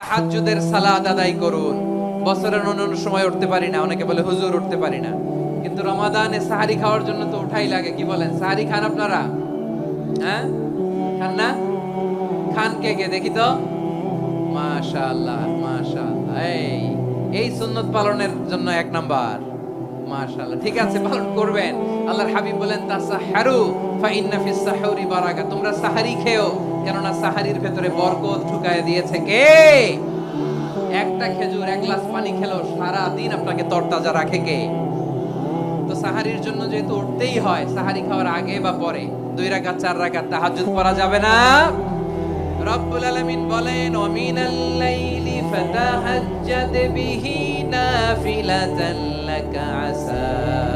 তাহাজ্জুদের সালাত আদায় করুন। বছরের অন্য সময় উঠতে পারি না, অনেকে বলে হুজুর উঠতে পারি না। কিন্তু রমাদানে সাহারি খাওয়ার জন্য তো ওঠাই লাগে, কি বলেন? সাহারি খান আপনারা? হ্যাঁ? খান না? খান কে কে? দেখি তো। মাশাআল্লাহ মাশাআল্লাহ। এই এই সুন্নত পালনের জন্য এক নাম্বার। মাশাআল্লাহ, ঠিক আছে, পালন করবেন। আল্লাহর হাবিব বলেন তাসাহারু ফা ইন্না ফিস বারাকা। তোমরা সাহারি খেও। কেননা সাহারির ভেতরে বরকত ঢুকায় দিয়েছে কে? একটা খেজুর, এক গ্লাস পানি খেলো সারা দিন আপনাকে তরতাজা রাখে কে? তো সাহারির জন্য যেহেতু উঠতেই হয়, সাহারি খাওয়ার আগে বা পরে, দুই রাকাত, চার রাকাত তাহাজ্জুদ পড়া যাবে না। রব্বুল আলামিন বলেন মিনাল লাইলি ফাতাহাজ্জাদ বিহি নাফিলাতান লাকা আসা।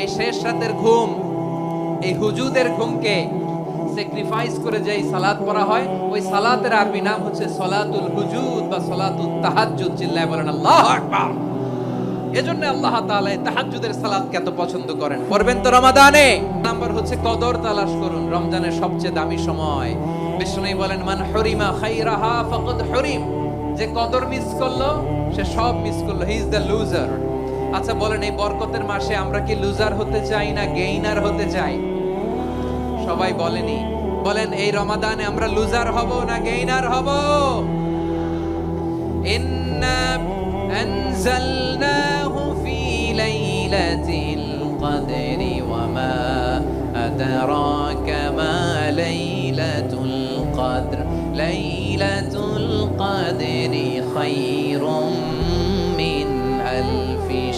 এই শেষ রাতের ঘুম, এই হুজুদের ঘুমকে স্যাক্রিফাইস করে যেই সালাত পড়া হয়, ওই সালাতের আরবি নাম হচ্ছে সলাতুল হুজুদ বা সলাতুল তাহাজ্জুদ, চিল্লায় বলেন, আল্লাহু আকবার! এজন্য আল্লাহ তাআলা এই তাহাজ্জুদের সালাতকে এত পছন্দ করেন। পড়বেন তো রমাদানে? নাম্বার হচ্ছে কদর তালাশ করুন, রমজানের সবচেয়ে দামি সময়। বিষ্ণু বলেন, মান হরিমা খাইরাহা ফাকাদ হরিম। যে কদর মিস করল, সে সব মিস করল। হি ইজ দ্য লুজার আচ্ছা বলেন, এই বরকতের মাসে আমরা কি লুজার হতে চাই না গেইনার হতে চাই? সবাই বলেনি। বলেন, এই রমাদানে আমরা লুজার হব না গেইনার হব? ইন্না আনজালনাহু ফি লাইলাতিল কদরি ওয়া মা আদরাকা মা লাইলাতুল কদর। লাইলাতুল কদরি খায়রুম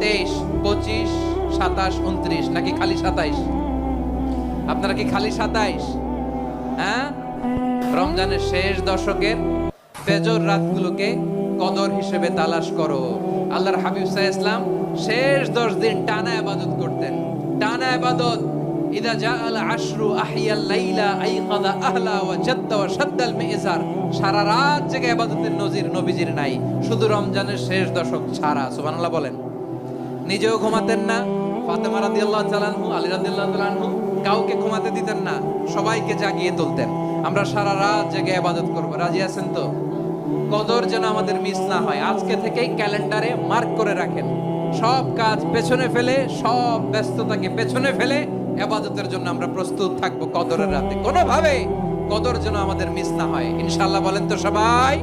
তেইশ, পঁচিশ, সাতাশ, উনত্রিশ, নাকি খালি সাতাইশ? আপনারা কি খালি সাতাইশ? হ্যাঁ? রমজানের শেষ দশকের বেজর রাতগুলোকে কদর হিসেবে তালাশ করো। আল্লাহর হাবিব সাহ ইসলাম শেষ দশ দিন টানা আবাদত করতেন। টানা আবাদত ইদা জা আল আশরু লাইলা আহলা ওয়া জাদ্দা ওয়া শাদ্দাল মিজার। সারা রাত জেগে আবাদতের নজির নবীজির নাই। শুধু রমজানের শেষ দশক ছাড়া, সুবহানাল্লাহ বলেন। নিজেও ঘুমাতেন না। ফাতেমা রাদিয়াল্লাহু তাআলাহু আলী রাদিয়াল্লাহু তাআলাহু কাউকে ঘুমাতে দিতেন না, সবাইকে জাগিয়ে তুলতেন। আমরা সারা রাত জেগে ইবাদত করব। রাজি আছেন তো? কদর যেন আমাদের মিস না হয়। আজকে থেকেই ক্যালেন্ডারে মার্ক করে রাখেন। সব কাজ পেছনে ফেলে, সব ব্যস্ততাকে পেছনে ফেলে ইবাদতের জন্য আমরা প্রস্তুত থাকব কদরের রাতে। কোনোভাবে কদর যেন আমাদের মিস না হয়। ইনশাআল্লাহ বলেন তো সবাই